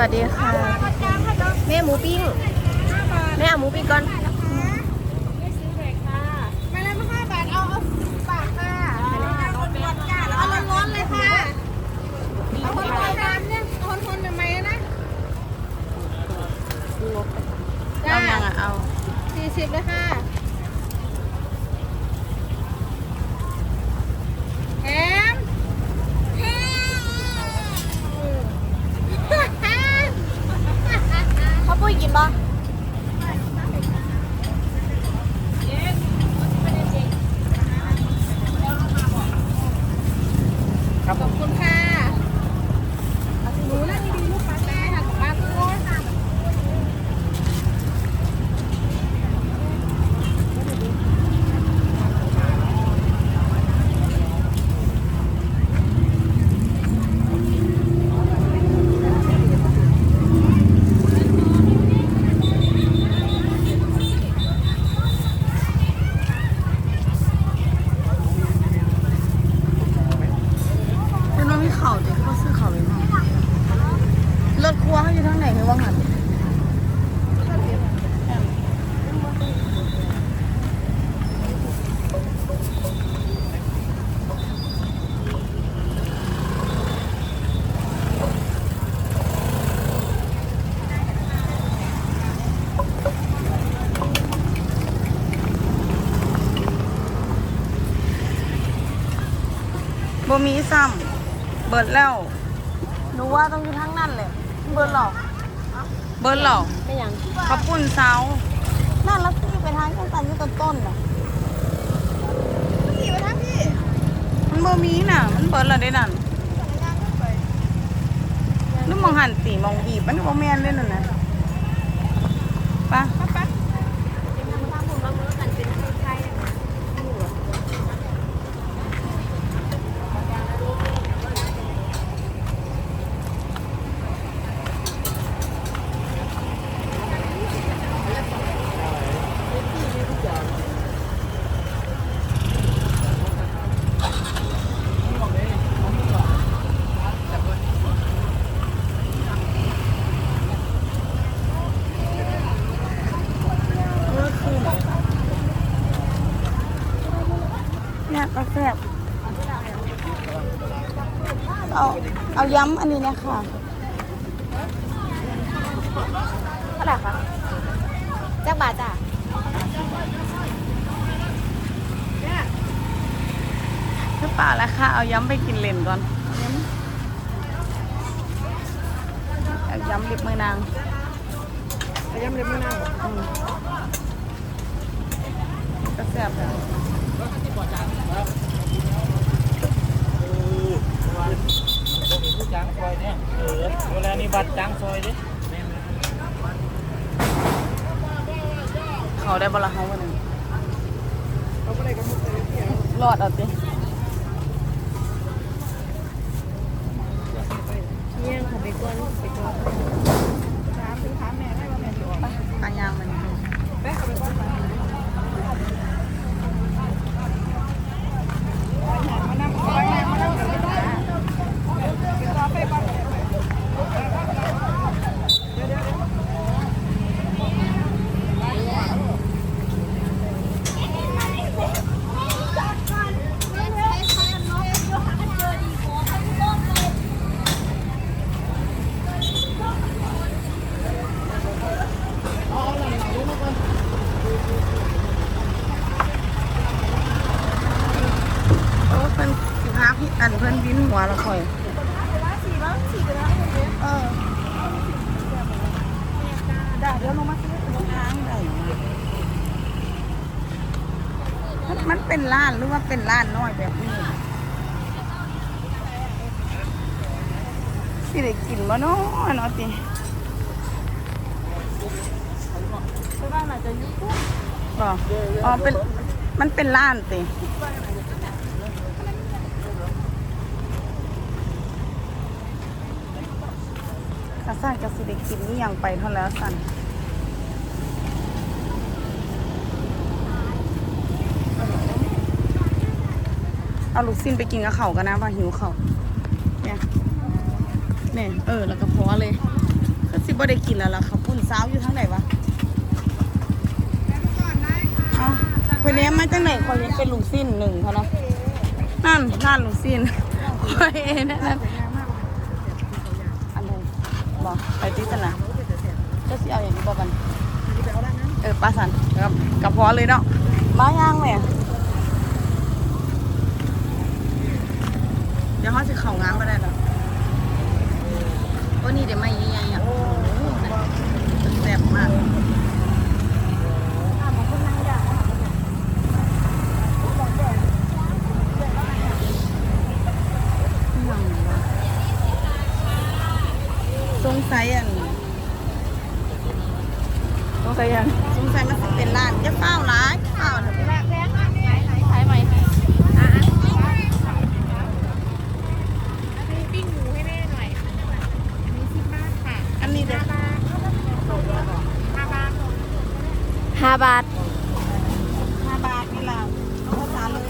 วัสดีค่ะ แม่หมูปิ้ง แม่เอาหมูปิ้งก่อน มาแล้วมาห้าบาท เอาเอาบาทค่ะเอาร้อนๆเลยค่ะ เอาคนๆน้ำเนี่ยเอาคนๆทำไมนะเอายังอะเอาสี่สิบเลยค่ะ เขาปุ้ยกินปะ ขอบคุณค่ะหนูนั่งดีๆลูกปลาแม่ค่ะปลาตัว คุณว่ามีเข่าดิเขาซื้อเข่าไปมั้งรถครัวเขาอยู่ทางไหนคือว่างัน บ่มีซ้ำเบิดแล้ว หนูว่าต้องอยู่ทางนั้นเลยเบิดหรอกเบิดหรอกไม่ยังข้าวปุ้นเซานั่นแล้วตีไปทางต้นตันอยู่ต้นต้นน่ะขี่มาทั้งพี่มันบ่มีน่ะ มันเบิดแล้วได้นั่นนึกมองหันตีมองบีบมันบ่แม่นเลยนั่นน่ะไปะปั๊บปั๊บทางผมบางเมื่อกันเป็นไทยๆ เนี่ยกาแฟบ เอาเอาย้ำอันนี้นะคะเท่าไหร่คะจักบาทจ้ะหรือเปล่าล่ะค่ะ เอาย้ำไปกินเล่นก่อนเอาย้ำลิบมือนางยำเล็บมะนาวอืมกาแฟบเลยผู้ จ้างซอยเนี่ยเออเวลานี้บัตรจ้างซอยดิเขาได้บละเขาวันนึงเขาก็เลยกำหนดเลยที่รอดเอาสิเนี่ยของไปก้อนไปก้อนถามถึงถามแม่ให้ว่าแม่จะออก ไปปลายางมัน แม่เอาไปก้อนมามานั่งไปนั่งมานั่งเลยนะเดี๋ยวรอไปก่อนเดี๋ยวเดี๋ยวเดี๋ยว โอ้เพิ่นสิพาพี่อันเพิ่นวิน หัวและค่อยเออได้เดี๋ยวลงมาซื้อตรงทางได้มันมันเป็นร้านหรือว่าเป็นร้านน้อยแบบนี้สิได้กินบ่เนาะเนาะติไปบ้านไหนจะยุ่งบ่อ๋อเป็นมันเป็นร้านติ กระสั่นกระสิได้กินนี่ยังไปเท่าแล้วสั่นเอาลูกสิ้นไปกินกับเขากันนะว่าหิวเขาเนี่ยเนี่ยเออ แล้วก็พอเลยสิบ่ได้กินแล้วล่ะค่ะปุ่นสาวอยู่ทางไหนวะเอาคนนี้มาจากไหนคนนี้เป็นลุงสิ้นหนึ่งเขาเนาะนั่นนั่นลุงสิ้นคอยเองนั่นนั่นอันไหน บอกไปที่สนะก็สิเอาอย่างนี้บอกกันเออปลาสันกับกับพอเลยเนาะมาย่างแม่เดี๋ยวเขาจะเข่างานมาได้แล้วโอ้นี่เดี๋ยวไม่ยังๆอะโอ้โหแซ่บมาก สงสัยอันสงสัยอันสงสัยมันสิเป็นร้านจะเฝ้าร้านเฝ้าเถอะแพงอันนี้ขายใหม่อะมีปิ้งหมูให้แม่หน่อยอันนี้สิบบาทค่ะอันนี้เด็ดห้าบาท ห้าบาท ห้าบาทนี่ละเอาภาษาเลย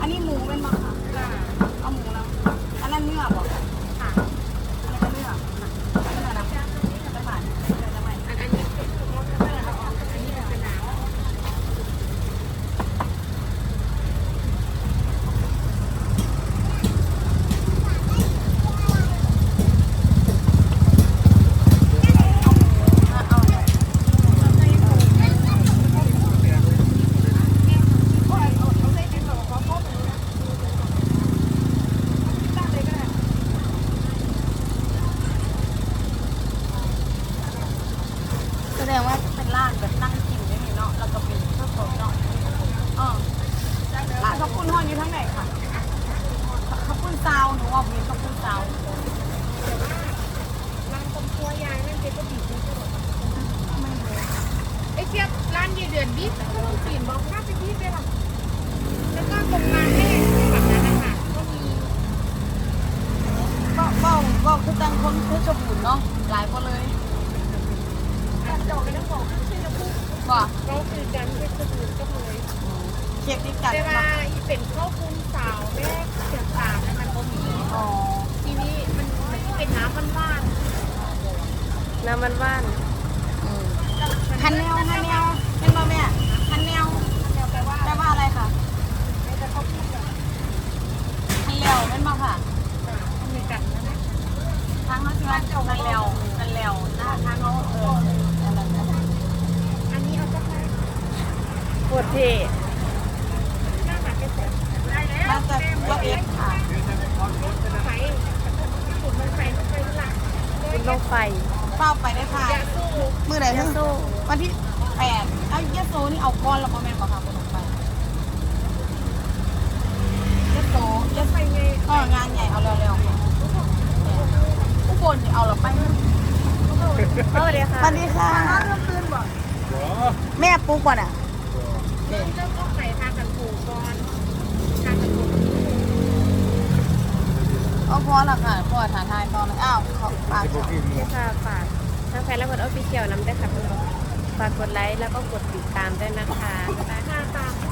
อันนี้หมูเป็นมาค่ะเอาหมูแล้วอันนั้นเนื้อบอกค่ะอันนี้ก็เนื้อเนื้อนะไปผ่านไปผ่าน อันอันนี้เป็นมะเขือแล้วก็อันนี้เป็นหนาว เอาเนี่ย แส ดงว่าเป็นร้านแบบนั่งกินได้เนาะแล้วก็เป็นข้าวสดเนาะอ๋อร้านข้าวปุ้นห้อยอยู่ทั้งไหนค่ะข้าวปุ้นซาวหนูว่ามีข้าวปุ้นซาวร้านต้มตัวยายนั่นเจ๊ก็บีบไอ้เจี๊ยบร้านยีเดือนบีบก็ต้องปีนบอกว่าไปบีบไปหรอกแล้วก็ตรงมาให้ฝั่งนั้นนะคะก็มีก็ก็ก็คือจังคนคือชมบุญเนาะหลายคนเลย การจอกกันแล้วบอกไม่ใช่จะ พูดว่าก็คือการเป็นสมุนก็เลยเค้กที่กัดแต่ว่าเนาะอีเป็นข้าวคุมสาวแม่เสียงสามแล้วมันก็มีอ๋อทีนี้มันมันเป็นน้ำมันว่านน้ำมันว่านอืมคันแนวคันแนวเป็นบ่แม่คันแนว แปลว่า แปลว่าอะไรคะ ไม่จะเข้าพูดแบบ คันแลวเป็นบ่ค่ะ อเมริกันนะ ทางเขาสิว่าคันแลวคันแลวนะทางเขาเอออันนั้นนะ อันนี้เอาก็ไป ปวดเทหน้าหมาเป็นแบบได้แล้วมาจากละเอียดค่ะไฟฝุ่นมันไฟมันไฟหลักคุณลงไฟเฝ้าไปได้ค่ะยาสู้มื่อไหร่ยะโสวันที่แปดเอายะโซนี่เอาก้อนแล้วบ่แม่นบ่ค่ะคนออกไปยะโซยะไฟไงก็งานใหญ่เอาเร็วๆค่ะผู้บนนี่เอาเราไปสวัสดีค่ะสวัสดีค่ะแม่ปุ๊กก่อนอะ เจ้าก็ใส่ทากันผูก่อนทากันผูกเอาพอละค่ะพอฐานทายตอนอ้าวเขาปากเขาค่ะฝากทางแฟนและคนออฟฟิเชียลน้ำได้วยค่ะทุกคนฝากกดไลค์แล้วก็กดติดตามด้วยนะคะทาตามเท่าไห